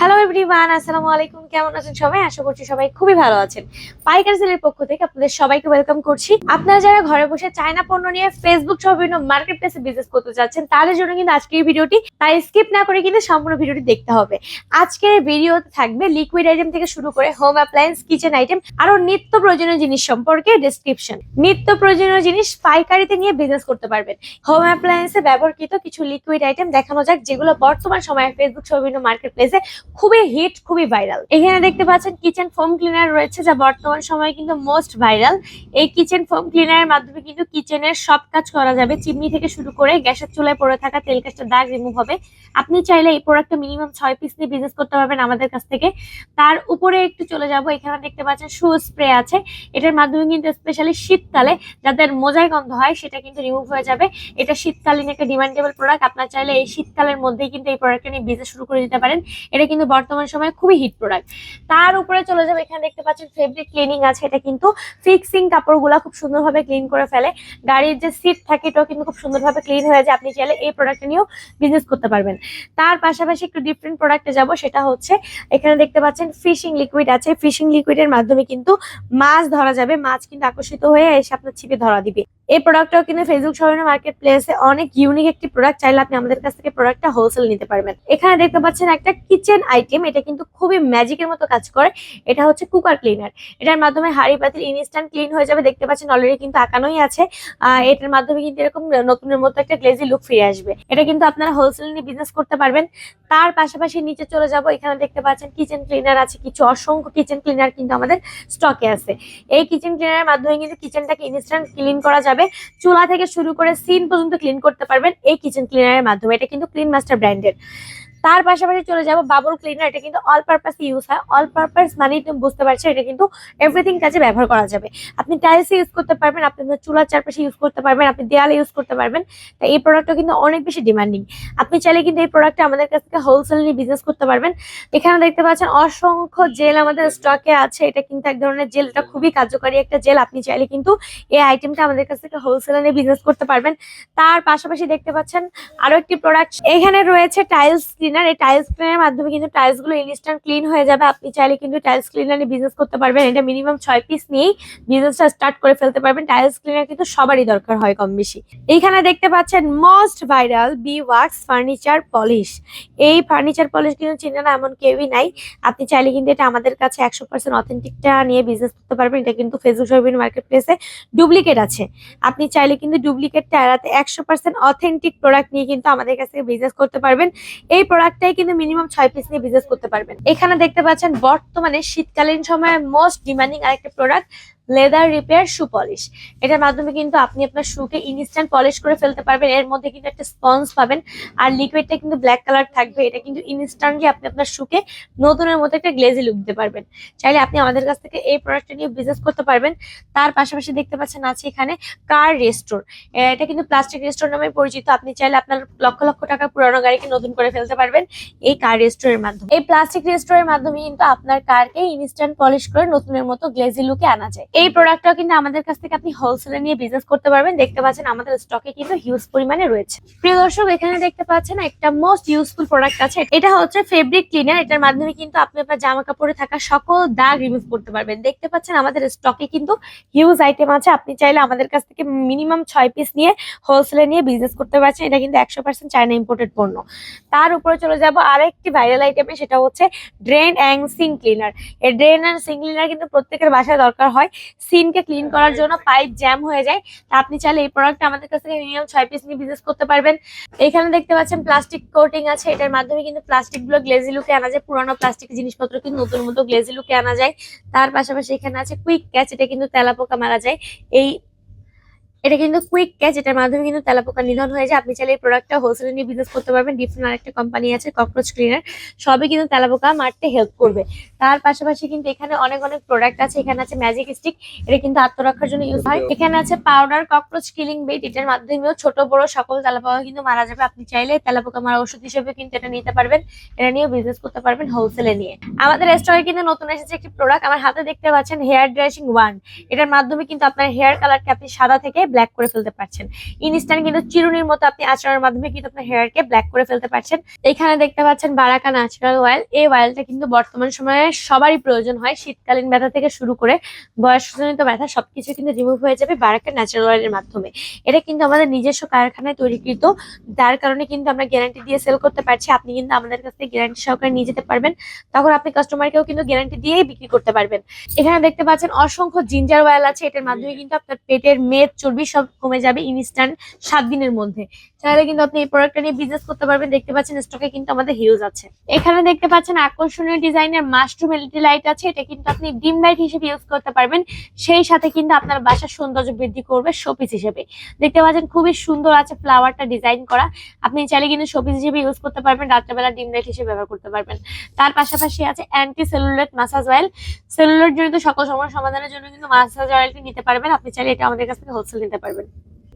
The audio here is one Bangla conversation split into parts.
হ্যালো এভরিওয়ান আসসালামু আলাইকুম। কেমন আছেন সবাই? আশা করছি সবাই খুবই ভালো আছেন। পাইকার সেলের পক্ষ থেকে আপনাদের সবাইকে ওয়েলকাম করছি। আপনারা যারা ঘরে বসে চায়না পণ্য নিয়ে ফেসবুক সহ বিভিন্ন মার্কেট প্লেসে বিজনেস করতে চাচ্ছেন তাদের জন্য কিন্তু আজকের ভিডিওটি, তাই স্কিপ না করে কিন্তু সম্পূর্ণ ভিডিওটি দেখতে হবে। আজকের ভিডিওতে থাকবে লিকুইড আইটেম থেকে শুরু করে হোম অ্যাপ্লায়েন্স কিচেন আইটেম আরও নিত্য প্রয়োজনীয় জিনিস সম্পর্কে ডেসক্রিপশন নিত্য প্রয়োজনীয় জিনিস পাইকারিতে নিয়ে বিজনেস করতে পারবেন। হোম অ্যাপ্লায়েন্সে ব্যবহৃত কিছু লিকুইড আইটেম দেখানো যাক, যেগুলো বর্তমান সময়ে ফেসবুক সহ বিভিন্ন মার্কেট প্লেসে খুবই হিট খুবই ভাইরাল এখানে দেখতে পাচ্ছেন কিচেন ফোম ক্লিনার রয়েছে, যা বর্তমান সময়ে কিন্তু মোস্ট ভাইরাল এই কিচেন ফোম ক্লিনারের মাধ্যমে কিন্তু কিচেনের সব কাজ করা যাবে। চিমনি থেকে শুরু করে গ্যাসের চুলায় পড়ে থাকা তেল কাজটা দাগ রিমুভ হবে। আপনি চাইলে এই প্রোডাক্টটা মিনিমাম ছয় পিস নিয়ে বিজনেস করতে পারবেন আমাদের কাছ থেকে। তার উপরে একটু চলে যাব, এখানে দেখতে পাচ্ছেন শু স্প্রে আছে। এটার মাধ্যমে কিন্তু স্পেশালি শীতকালে যাদের মোজায় গন্ধ হয়, সেটা কিন্তু রিমুভ হয়ে যাবে। এটা শীতকালীন একটা ডিমান্ডেবল প্রোডাক্ট আপনার চাইলে এই শীতকালের মধ্যেই কিন্তু এই প্রোডাক্টটা নিয়ে বিজনেস শুরু করে দিতে পারেন। এটা কিন্তু বর্তমান সময়ে খুবই হিট প্রোডাক্ট তার উপরে চলে যাবে, এখানে দেখতে পাচ্ছেন ফেব্রিক ক্লিনিং আছে, এটা কিন্তু ফিক্সিং কাপড়গুলা খুব সুন্দরভাবে ক্লিন করে ফেলে। গাড়ির যে সিট থাকে, এটাও কিন্তু খুব সুন্দরভাবে ক্লিন হয়ে যায়। আপনি চাইলে এই প্রোডাক্ট নিয়েও বিজনেস করতে পারবেন। তার পাশাপাশি একটু ডিফারেন্ট প্রোডাক্টে যাব, সেটা হচ্ছে, এখানে দেখতে পাচ্ছেন ফিশিং লিকুইড আছে। ফিশিং লিকুইডের মাধ্যমে কিন্তু মাছ ধরা যাবে। মাছ কিন্তু আকর্ষিত হয়ে এসে আপনার ছিপে ধরা দিবে। এই প্রোডাক্টটাও কিন্তু ফেসবুক শহরের মার্কেট প্লেসে অনেক ইউনিক একটি প্রোডাক্ট চাইলে আপনি আমাদের কাছ থেকে প্রোডাক্টটা হোলসেল নিতে পারবেন। এখানে দেখতে পাচ্ছেন একটা কিচেন আইটেম এটা কিন্তু খুবই ম্যাজিকের মতো কাজ করে। এটা হচ্ছে কুকার ক্লিনার এটার মাধ্যমে হাড়ি পাতিল ইনস্ট্যান্ট ক্লিন হয়ে যাবে। দেখতে পাচ্ছেন অলরেডি কিন্তু আঁকানোই আছে। এটার মাধ্যমে কিন্তু এরকম নতুনের মতো একটা গ্লেজি লুক ফিরে আসবে। এটা কিন্তু আপনারা হোলসেল নিয়ে বিজনেস করতে পারবেন। তার পাশাপাশি নিচে চলে যাব। এখানে দেখতে পাচ্ছেন কিচেন ক্লিনার আছে। কিছু অসংখ্য কিচেন ক্লিনার কিন্তু আমাদের স্টকে আছে। এই কিচেন ক্লিনারের মাধ্যমে কিন্তু কিচেনটাকে ইনস্ট্যান্ট ক্লিন করা যাবে। চুলা থেকে শুরু করে সিন পর্যন্ত ক্লিন করতে পারবেন এই কিচেন ক্লিনারের মাধ্যমে। এটা কিন্তু ক্লিন মাস্টার ব্র্যান্ডের তার পাশাপাশি চলে যাব বাবল ক্লিনার এটা কিন্তু অল পারপাস ইউজ হয়। অল পারপাস মানে তুমি বুঝতে পারছ, এটা কিন্তু এভরিথিং কাজে ব্যবহার করা যাবে। আপনি টাইলসে ইউজ করতে পারবেন, আপনি চুলার চারপাশে ইউজ করতে পারবেন, আপনি দেয়ালে ইউজ করতে পারবেন। তাই এই প্রোডাক্টটা কিন্তু অনেক বেশি ডিমান্ডিং আপনি চাইলে কিন্তু এই প্রোডাক্টটা আমাদের কাছ থেকে হোলসেল নিয়ে বিজনেস করতে পারবেন। এখানে দেখতে পাচ্ছেন অসংখ্য জেল আমাদের স্টকে আছে। এটা কিন্তু এক ধরনের জেল এটা খুবই কার্যকারী একটা জেল আপনি চাইলে কিন্তু এই আইটেমটা আমাদের কাছ থেকে হোলসেল নিয়ে বিজনেস করতে পারবেন। তার পাশাপাশি দেখতে পাচ্ছেন আরও একটি প্রোডাক্ট এখানে রয়েছে টাইলস ক্লিনার এই টাইলস ক্লিনারের মাধ্যমে কিন্তু টাইলসগুলো ইনস্ট্যান্ট ক্লিন হয়ে যাবে। আপনি চাইলে কিন্তু টাইলস ক্লিনার বিজনেস করতে পারবেন। এটা মিনিমাম ছয় পিস নিয়েই বিজনেসটা স্টার্ট করে ফেলতে পারবেন। টাইলস ক্লিনার কিন্তু সবারই দরকার হয় কম বেশি। এইখানে দেখতে পাচ্ছেন most viral bee wax furniture polish এই ফার্নিচার পলিশ কিন্তু চিনে না, এমন কেউই নাই। আপনি চাইলে কিন্তু এটা আমাদের কাছে একশো পার্সেন্ট অথেন্টিকটা নিয়ে বিজনেস করতে পারবেন। এটা কিন্তু ফেসবুক শপিং মার্কেট প্লেসে ডুপ্লিকেট আছে। আপনি চাইলে কিন্তু ডুপ্লিকেটটা এড়াতে একশো পার্সেন্ট অথেন্টিক প্রোডাক্ট নিয়ে কিন্তু আমাদের কাছ বিজনেস করতে পারবেন। এই প্রোডাক্টটাই কিন্তু মিনিমাম ছয় পিস নিয়ে বিজনেস করতে পারবেন। এখানে দেখতে পাচ্ছেন বর্তমানে শীতকালীন সময়ে মোস্ট ডিমান্ডিং আরেকটা product leather repair shoe polish এটার মাধ্যমে কিন্তু আপনি আপনার শুকে ইনস্ট্যান্ট পলিশ করে ফেলতে পারবেন। এর মধ্যে কিন্তু একটা স্পঞ্জ পাবেন। আর লিকুইডটা কিন্তু ব্ল্যাক কালার থাকবে। এটা কিন্তু ইনস্ট্যান্টলি আপনি আপনার শুকে নতুনের মতো একটা গ্লেজি লুক দিতে পারবেন। চাইলে আপনি আমাদের কাছ থেকে এই প্রোডাক্টটা নিয়ে বিজনেস করতে পারবেন। তার পাশাপাশি দেখতে পাচ্ছেন আছে এখানে কার রেস্টোর এটা কিন্তু প্লাস্টিক রেস্টোর নামে পরিচিত। আপনি চাইলে আপনার লক্ষ লক্ষ টাকা পুরানো গাড়িকে নতুন করে ফেলতে পারবেন এই কার রেস্টোরের মাধ্যমে। এই প্লাস্টিক রেস্টোরের মাধ্যমে কিন্তু আপনার কারকে ইনস্ট্যান্ট পলিশ করে নতুনের মতো গ্লেজি লুকে আনা যায়। এই প্রোডাক্টটাও কিন্তু আমাদের কাছ থেকে আপনি হোলসেলে নিয়ে বিজনেস করতে পারবেন। দেখতে পাচ্ছেন আমাদের স্টকে কিন্তু হিউজ পরিমাণে রয়েছে। প্রিয় দর্শক, এখানে দেখতে পাচ্ছেন একটা মোস্ট ইউজফুল প্রোডাক্ট আছে। এটা হচ্ছে ফেব্রিক ক্লিনার এটার মাধ্যমে কিন্তু আপনি আপনার জামা কাপড়ে থাকা সকল দাগ রিমুভ করতে পারবেন। দেখতে পাচ্ছেন আমাদের স্টকে কিন্তু হিউজ আইটেম আছে। আপনি চাইলে আমাদের কাছ থেকে মিনিমাম ছয় পিস নিয়ে হোলসেলে নিয়ে বিজনেস করতে পারছেন। এটা কিন্তু একশো পার্সেন্ট চায়না ইম্পোর্টেড পণ্য। তার উপরে চলে যাব আরেকটি ভাইরাল আইটেমে সেটা হচ্ছে ড্রেন অ্যান্ড সিং ক্লিনার এই ড্রেন অ্যান্ড সিং ক্লিনার কিন্তু প্রত্যেকের বাসায় দরকার হয়। সিনকে ক্লিন করার জন্য পাইপ জ্যাম হয়ে যায়। তা আপনি চাইলে এই প্রোডাক্ট আমাদের কাছ থেকে মিনিমাম ছয় পিস নিয়ে বিজনেস করতে পারবেন। এখানে দেখতে পাচ্ছেন প্লাস্টিক কোটিং আছে। এটার মাধ্যমে কিন্তু প্লাস্টিকগুলো গ্লেজি লুকে আনা যায়। পুরোনো প্লাস্টিক জিনিসপত্র কিন্তু নতুন মতো গ্লেজি লুকে আনা যায়। তার পাশাপাশি এখানে আছে কুইক ক্যাচ এটা কিন্তু তেলাপোকা মারা যায়। এই এটা কিন্তু কুইক ক্যাচ এটার মাধ্যমে কিন্তু তেলাপোকা নিধন হয়ে যায়। আপনি চাইলে এই প্রোডাক্টটা হোলসেলে নিয়ে বিজনেস করতে পারবেন। ডিফারেন্ট আরেকটা কোম্পানি আছে ককরোচ ক্লিনার সবই কিন্তু তেলাপোকা মারতে হেল্প করবে। তার পাশাপাশি কিন্তু এখানে অনেক অনেক প্রোডাক্ট আছে। এখানে আছে ম্যাজিক স্টিক এটা কিন্তু আত্মরক্ষার জন্য ইউজ হয়। এখানে আছে পাউডার ককরোচ কিলিং বেট এটার মাধ্যমেও ছোট, বড় সকল তেলাপোকা কিন্তু মারা যাবে। আপনি চাইলে তেলাপোকা মারা ওষুধ হিসেবে কিন্তু এটা নিতে পারবেন। এটা নিয়েও বিজনেস করতে পারবেন হোলসেলে নিয়ে। আমাদের স্টকে কিন্তু নতুন এসেছে একটি প্রোডাক্ট আমার হাতে দেখতে পাচ্ছেন হেয়ার ড্রেসিং ওয়ান এটার মাধ্যমে কিন্তু আপনার হেয়ার কালারকে আপনি সাদা থেকে ব্ল্যাক করে ফেলতে পারছেন। ইনস্ট্যান্ট কিন্তু চিরুনির মতো আপনি আচরণের মাধ্যমে কিন্তু আপনার হেয়ারকে ব্ল্যাক করে ফেলতে পারছেন। এখানে দেখতে পাচ্ছেন বারাকা ন্যাচারাল অয়েল এই অয়েলটা কিন্তু বর্তমান সময়ে সবারই প্রয়োজন হয়। শীতকালীন ব্যথা থেকে শুরু করে বয়সজনিত ব্যথা সবকিছু কিন্তু রিমুভ হয়ে যাবে বারাকা ন্যাচারাল অয়েলের মাধ্যমে। এটা কিন্তু আমাদের নিজস্ব কারখানায় তৈরিকৃত। যার কারণে কিন্তু আমরা গ্যারান্টি দিয়ে সেল করতে পারছি। আপনি কিন্তু আমাদের কাছ থেকে গ্যারান্টি সহকারে নিয়ে যেতে পারবেন। তখন আপনি কাস্টমারকেও কিন্তু গ্যারান্টি দিয়েই বিক্রি করতে পারবেন। এখানে দেখতে পাচ্ছেন অসংখ্য জিঞ্জার অয়েল আছে। এটার মাধ্যমে কিন্তু আপনার পেটের মেদ চর্বি সব কমে যাবে ইনস্ট্যান্ট সাত দিনের মধ্যে। চাইলে কিন্তু আপনি এই প্রোডাক্টটা নিয়ে বিজনেস করতে পারবেন। দেখতে পাচ্ছেন স্টকে কিন্তু আমাদের হিউজ আছে। এখানে দেখতে পাচ্ছেন আকর্ষণীয় ডিজাইনের মাশরুম এলইডি লাইট আছে। এটা কিন্তু আপনি ডিম লাইট হিসেবে ইউজ করতে পারবেন। সেই সাথে কিন্তু আপনার বাসার সৌন্দর্য বৃদ্ধি করবে শোপিস হিসেবে। দেখতে পাচ্ছেন খুবই সুন্দর আছে ফ্লাওয়ারটা ডিজাইন করা। আপনি চাইলে কিন্তু শোপিস হিসেবে ইউজ করতে পারবেন। রাত্রেবেলা ডিম লাইট হিসেবে ব্যবহার করতে পারবেন। তার পাশাপাশি আছে anti cellular massage oil cellulite জনিত সকল সমস্যা সমাধানের জন্য কিন্তু মাসাজ অয়েলটি নিতে পারবেন। আপনি চাইলে এটা আমাদের কাছ থেকে হোলসেল নিতে পারবেন।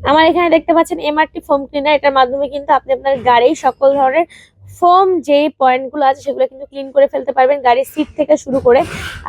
আমার এখানে দেখতে পাচ্ছেন এমআরটি ফোম ক্লিনার এটার মাধ্যমে কিন্তু আপনি আপনার গাড়ি সকল ধরনের ফোম যে পয়েন্টগুলো আছে সেগুলো কিন্তু ক্লিন করে ফেলতে পারবেন। গাড়ির সিট থেকে শুরু করে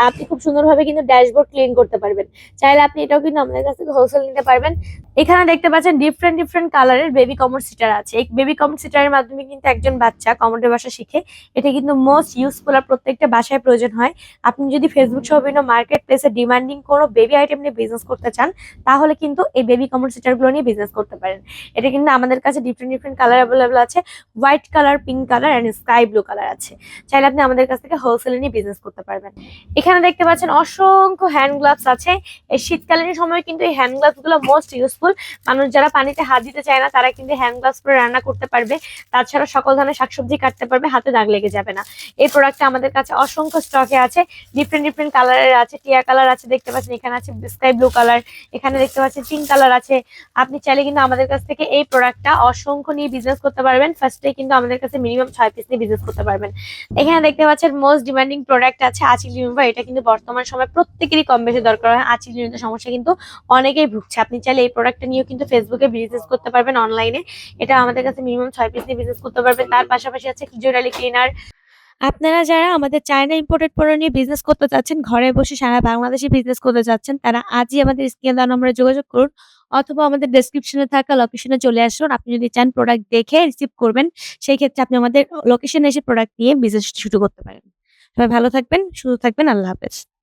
আপনি খুব সুন্দরভাবে কিন্তু ড্যাশবোর্ড ক্লিন করতে পারবেন। চাইলে আপনি এটাও কিন্তু আমাদের কাছ থেকে হোলসেল নিতে পারবেন। এখানে দেখতে পাচ্ছেন ডিফারেন্ট ডিফারেন্ট কালারের বেবি কমর সিটার আছে। এই বেবি কমর সিটারের মাধ্যমে কিন্তু একজন বাচ্চা কমোডের বাসা শিখে, এটা কিন্তু মোস্ট ইউজফুল আর প্রত্যেকটা বাসায় প্রয়োজন হয়। আপনি যদি ফেসবুক সহ বিভিন্ন মার্কেট প্লেসে ডিমান্ডিং কোনো বেবি আইটেম নিয়ে বিজনেস করতে চান, তাহলে কিন্তু এই বেবি কমর সিটারগুলো নিয়ে বিজনেস করতে পারেন। এটা কিন্তু আমাদের কাছে ডিফারেন্ট ডিফারেন্ট কালার অ্যাভেলেবল আছে। White colour pink colour and sky blue colour আছে। চাইলে আপনি আমাদের কাছ থেকে হোলসেলে নিয়ে বিজনেস করতে পারবেন। এখানে দেখতে পাচ্ছেন অসংখ্য হ্যান্ড গ্লাভস আছে। এই শীতকালীন সময় কিন্তু এই হ্যান্ড গ্লাভসগুলো মোস্ট ইউজফুল মানুষ যারা পানিতে হাত দিতে চায় না, তারা কিন্তু হ্যান্ড গ্লাভস পরে রান্না করতে পারবে। তাছাড়া সকল ধরনের শাকসবজি কাটতে পারবে, হাতে দাগ লেগে যাবে না। এই প্রোডাক্টটা আমাদের কাছে অসংখ্য স্টকে আছে। ডিফারেন্ট ডিফারেন্ট কালারের আছে, টিয়া কালার আছে, দেখতে পাচ্ছেন এখানে আছে স্কাই ব্লু কালার এখানে দেখতে পাচ্ছেন পিঙ্ক কালার আছে। আপনি চাইলে কিন্তু আমাদের কাছ থেকে এই প্রোডাক্টটা অসংখ্য নিয়ে বিজনেস করতে পারবেন। ফার্স্টে কিন্তু আমাদের কাছে মিনিমাম ছয় পিস নিয়ে বিজনেস করতে পারবেন। এখানে দেখতে পাচ্ছেন মোস্ট ডিমান্ডিং প্রোডাক্ট আছে আচিল রিমুভার এটা কিন্তু বর্তমান সময় প্রত্যেকেরই কম বেশি দরকার হয় আচিল জনিত সমস্যা কিন্তু অনেকেই ভুগছে। আপনি চাইলে এই প্রোডাক্টটা নিয়েও কিন্তু ফেসবুকে বিজনেস করতে পারবেন অনলাইনে এটা আমাদের কাছে মিনিমাম ছয় পিস নিয়ে বিজনেস করতে পারবেন। তার পাশাপাশি আছে জোরালি ক্লিনার আপনারা যারা আমাদের চায়না ইম্পোর্টেড পণ্য নিয়ে বিজনেস করতে চাচ্ছেন, ঘরে বসে সারা বাংলাদেশে বিজনেস করতে চাচ্ছেন, তারা আজই আমাদের স্ক্রিন দেওয়া নম্বরে যোগাযোগ করুন। অথবা আমাদের ডেসক্রিপশনে থাকা লোকেশনে চলে আসুন। আপনি যদি চান প্রোডাক্ট দেখে রিসিভ করবেন, সেই ক্ষেত্রে আপনি আমাদের লোকেশনে এসে প্রোডাক্ট নিয়ে বিজনেস শুরু করতে পারেন। সবাই ভালো থাকবেন, সুস্থ থাকবেন, আল্লাহ হাফেজ।